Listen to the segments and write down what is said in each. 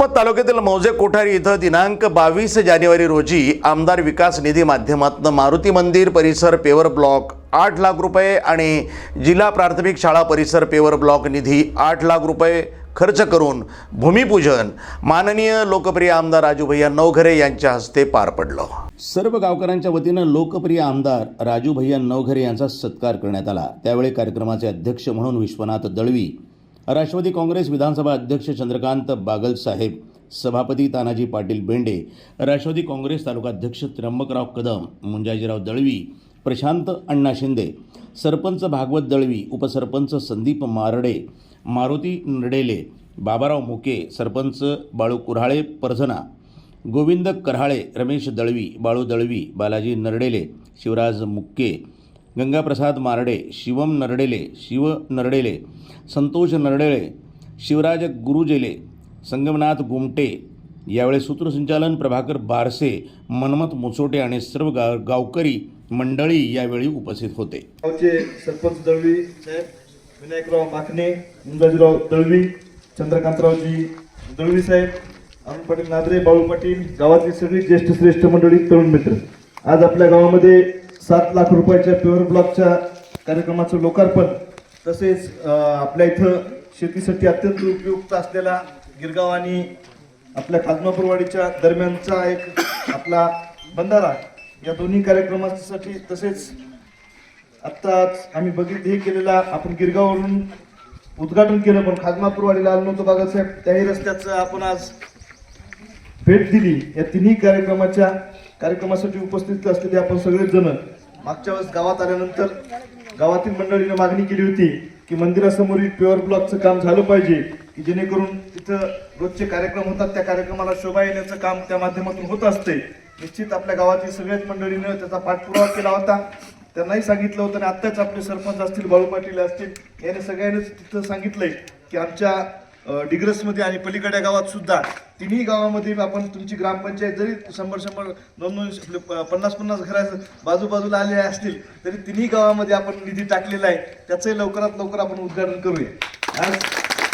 वसमत तालुक्यातील मौजे कोठारी इथं दिनांक बावीस जानेवारी रोजी आमदार विकास निधी माध्यमातून मारुती मंदिर परिसर पेवर ब्लॉक आठ लाख रुपये आणि जिल्हा प्राथमिक शाळा परिसर पेवर ब्लॉक निधी आठ लाख रुपये खर्च करून भूमिपूजन. माननीय लोकप्रिय आमदार राजू भैया नवघरे यांच्या हस्ते पार पडलं. सर्व गावकऱ्यांच्या वतीनं लोकप्रिय आमदार राजू भैया नवघरे यांचा सत्कार करण्यात आला. त्यावेळी कार्यक्रमाचे अध्यक्ष म्हणून विश्वनाथ दळवी राष्ट्रवादी काँग्रेस विधानसभा अध्यक्ष चंद्रकांत बागलसाहेब सभापती तानाजी पाटील बेंडे राष्ट्रवादी काँग्रेस तालुकाध्यक्ष त्र्यंबकराव कदम मुंजाजीराव दळवी प्रशांत अण्णा शिंदे सरपंच भागवत दळवी उपसरपंच संदीप मारडे मारुती नरडेले बाबाराव मुके सरपंच बाळू कुऱ्हाळे परझना गोविंद करहाळे रमेश दळवी बाळू दळवी बालाजी नरडेले शिवराज मुक्के गंगाप्रसाद मारडे शिवम नरडेले शिव नरडेले संतोष नरडेळे शिवराज गुरुजेले संगमनाथ गुमटे यावेळी सूत्रसंचालन प्रभाकर बारसे मनमत मुचोटे आणि सर्व गाव गावकरी मंडळी यावेळी उपस्थित होते. गावचे सरपंच दळवी साहेब विनायकराव माखणे मुंजाजीराव दळवी चंद्रकांतरावजी दळवी साहेब अरुण पाटील नादरे बाळू पाटील गावातली सगळी ज्येष्ठ श्रेष्ठ मंडळी तरुण मित्र. आज आपल्या गावामध्ये सात लाख रुपयाच्या प्युअर ब्लॉकच्या कार्यक्रमाचं लोकार्पण. तसेच आपल्या इथं शेतीसाठी अत्यंत उपयुक्त असलेला गिरगाव आणि आपल्या खाजमापूरवाडीच्या दरम्यानचा एक आपला बंधारा या दोन्ही कार्यक्रमासाठी. तसेच आत्ताच आम्ही बघित हे केलेला आपण गिरगाववरून उद्घाटन केलं पण खाजमापूरवाडीला आलो नव्हतो बागासाहेब त्याही रस्त्याचं आपण आज भेट दिली. या तिन्ही कार्यक्रमाच्या कार्यक्रमासाठी उपस्थित असलेले आपण सगळेच जण मागच्या वेळेस गावात आल्यानंतर गावातील मंडळीने मागणी केली होती की मंदिरासमोरील प्युअर ब्लॉकचं काम झालं पाहिजे की जेणेकरून तिथं रोजचे कार्यक्रम होतात त्या कार्यक्रमाला शोभा येण्याचं काम त्या माध्यमातून होत असते. निश्चित आपल्या गावातील सगळ्याच मंडळीनं त्याचा पाठपुरावा केला होता. त्यांनाही सांगितलं होतं आणि आत्ताच आपले सरपंच असतील बाळू पाटील असतील याने सगळ्यांनीच तिथं सांगितलंय की आमच्या डिग्रसमध्ये आणि पलीकडच्या गावात सुद्धा तिन्ही गावामध्ये आपण तुमची ग्रामपंचायत जरी शंभर शंभर दोन दोन म्हणजे, पन्नास पन्नास घरा बाजूबाजूला आलेले असतील तरी तिन्ही गावामध्ये आपण निधी टाकलेला आहे. त्याचंही लवकरात लवकर आपण उद्घाटन करूया. आज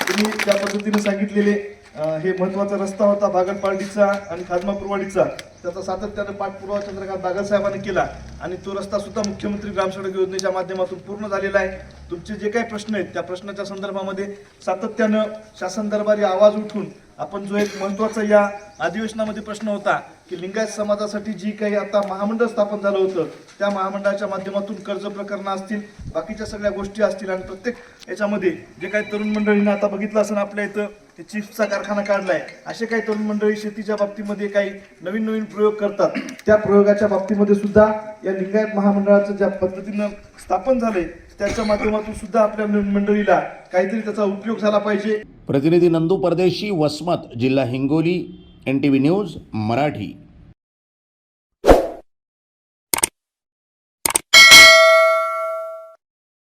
तुम्ही त्या पद्धतीने सांगितलेले हे महत्त्वाचा रस्ता होता बागलपार्टीचा आणि खाजमापूरवाडीचा त्याचा सातत्यानं पाठपुरावा चंद्रकांत बागल साहेबांनी केला आणि तो रस्ता सुद्धा मुख्यमंत्री ग्रामसडक योजनेच्या माध्यमातून पूर्ण झालेला आहे. तुमचे जे काही प्रश्न आहेत त्या प्रश्नाच्या संदर्भामध्ये सातत्यानं शासन दरबारी आवाज उठून आपण जो एक महत्त्वाचा या अधिवेशनामध्ये प्रश्न होता की लिंगायत समाजासाठी जी काही आता महामंडळ स्थापन झालं होतं त्या महामंडळाच्या माध्यमातून कर्ज प्रकरणं असतील बाकीच्या सगळ्या गोष्टी असतील आणि प्रत्येक याच्यामध्ये जे काही तरुण मंडळींना आता बघितलं असं आपल्या इथं ते चिप्सचा कारखाना काढलाय. असे काही तरुण मंडळी शेतीच्या बाबतीमध्ये काही नवीन नवीन प्रयोग करतात. त्या प्रयोगाच्या बाबतीमध्ये सुद्धा या लिंगायत महामंडळाचं ज्या पद्धतीनं स्थापन झालंय त्याच्या माध्यमातून सुद्धा आपल्या मंडळीला काहीतरी त्याचा उपयोग झाला पाहिजे. प्रतिनिधी नंदू परदेशी वसमत जिल्हा Hingoli N T V news Marathi.